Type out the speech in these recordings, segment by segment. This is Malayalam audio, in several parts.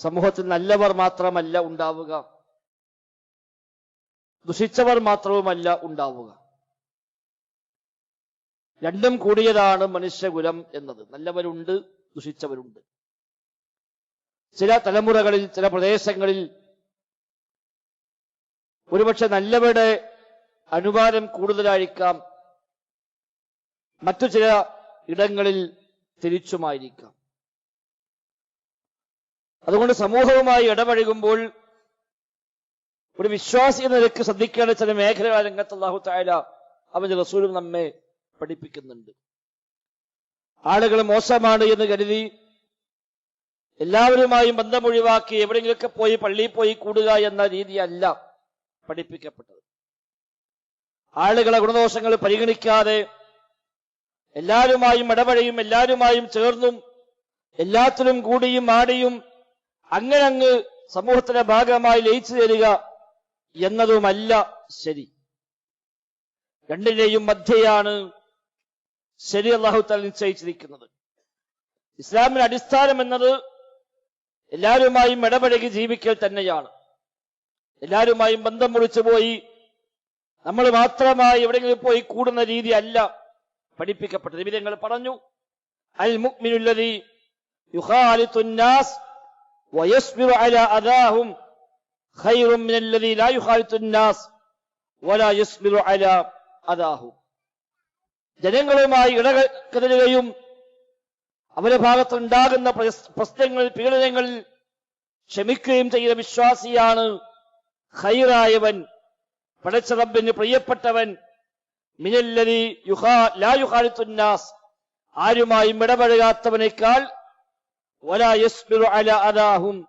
സമൂഹത്തിൽ നല്ലവർ മാത്രമല്ല ഉണ്ടാവുക. ദുഷിച്ചവർ മാത്രവുമല്ല ഉണ്ടാവുക. രണ്ടും കൂടിയതാണ് മനുഷ്യകുലം എന്നത്. നല്ലവരുണ്ട് ദുഷിച്ചവരുണ്ട്. ചില തലമുറകളിൽ ചില പ്രദേശങ്ങളിൽ ഒരുപക്ഷെ നല്ലവരുടെ അനുമാനം കൂടുതലായിരിക്കാം. മറ്റു ചില ഇടങ്ങളിൽ തിരിച്ചുമായിരിക്കാം. അതുകൊണ്ട് സമൂഹവുമായി ഇടപഴകുമ്പോൾ ഒരു വിശ്വാസി എന്ന നിലയ്ക്ക് ശ്രദ്ധിക്കേണ്ട ചില മേഖലകൾ രംഗത്ത് അള്ളാഹു തായാല അവന്റെ റസൂലും നമ്മെ പഠിപ്പിക്കുന്നുണ്ട്. ആളുകൾ മോശമാണ് എന്ന് കരുതി എല്ലാവരുമായും ബന്ധമൊഴിവാക്കി എവിടെയെങ്കിലൊക്കെ പോയി പള്ളിയിൽ പോയി കൂടുക എന്ന രീതിയല്ല പഠിപ്പിക്കപ്പെട്ടത്. ആളുകളെ ഗുണദോഷങ്ങൾ പരിഗണിക്കാതെ എല്ലാവരുമായും ഇടപഴയും എല്ലാവരുമായും ചേർന്നും എല്ലാത്തിലും കൂടിയും ആടിയും അങ്ങനെ അങ്ങ് സമൂഹത്തിന്റെ ഭാഗമായി ലയിച്ചു തരിക എന്നതുമല്ല ശരി. രണ്ടിന്റെയും മധ്യയാണ് ശരി അള്ളാഹു തല നിശ്ചയിച്ചിരിക്കുന്നത്. ഇസ്ലാമിന് അടിസ്ഥാനം എന്നത് എല്ലാവരുമായും ഇടപഴകി ജീവിക്കൽ തന്നെയാണ്. എല്ലാവരുമായും ബന്ധം മുറിച്ചു പോയി നമ്മൾ മാത്രമായി എവിടെയെങ്കിലും പോയി കൂടുന്ന രീതി അല്ല പഠിപ്പിക്കപ്പെട്ടത് വിധങ്ങൾ പറഞ്ഞു അൽ മുഅ്മിനുല്ലദി على വയസ്ബിറു അലാ അദാഹും الذي لا ലാ الناس വലാ يصبر അലാ أذاهم. ജനങ്ങളുമായി ഇടകരുകയും അവരുടെ ഭാഗത്തുണ്ടാകുന്ന പ്രശ്നങ്ങൾ പീഡനങ്ങളിൽ ക്ഷമിക്കുകയും ചെയ്ത വിശ്വാസിയാണ് ഖൈറായവൻ പടച്ച പ്രിയപ്പെട്ടവൻ. മിനല്ലതി യുഹാ ലാ യുഹാലിത്തുന്നാസ് ആരുമായും ഇടപഴകാത്തവനേക്കാൾ വലാ യസ്ബിറു അല അദാഹും.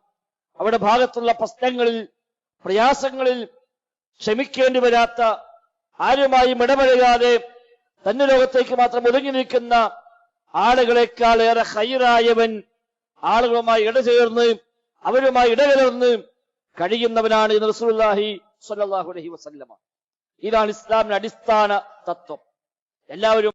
അവിടെ ഭാഗത്തുള്ള പ്രശ്നങ്ങളിൽ പ്രയാസങ്ങളിൽ ക്ഷമിക്കേണ്ടി വരാത്ത ആരുമായും ഇടപഴകാതെ തന്റെ ലോകത്തേക്ക് മാത്രം ഒതുങ്ങി നിൽക്കുന്ന ആളുകളെക്കാൾ ഏറെ ഹൈറായവൻ ആളുകളുമായി ഇടചേർന്ന് അവരുമായി ഇടകലർന്ന് കഴിയുന്നവനാണ് അലൈഹി ഇതാണ് ഇസ്ലാമിന്റെ അടിസ്ഥാന തത്വം. എല്ലാവരും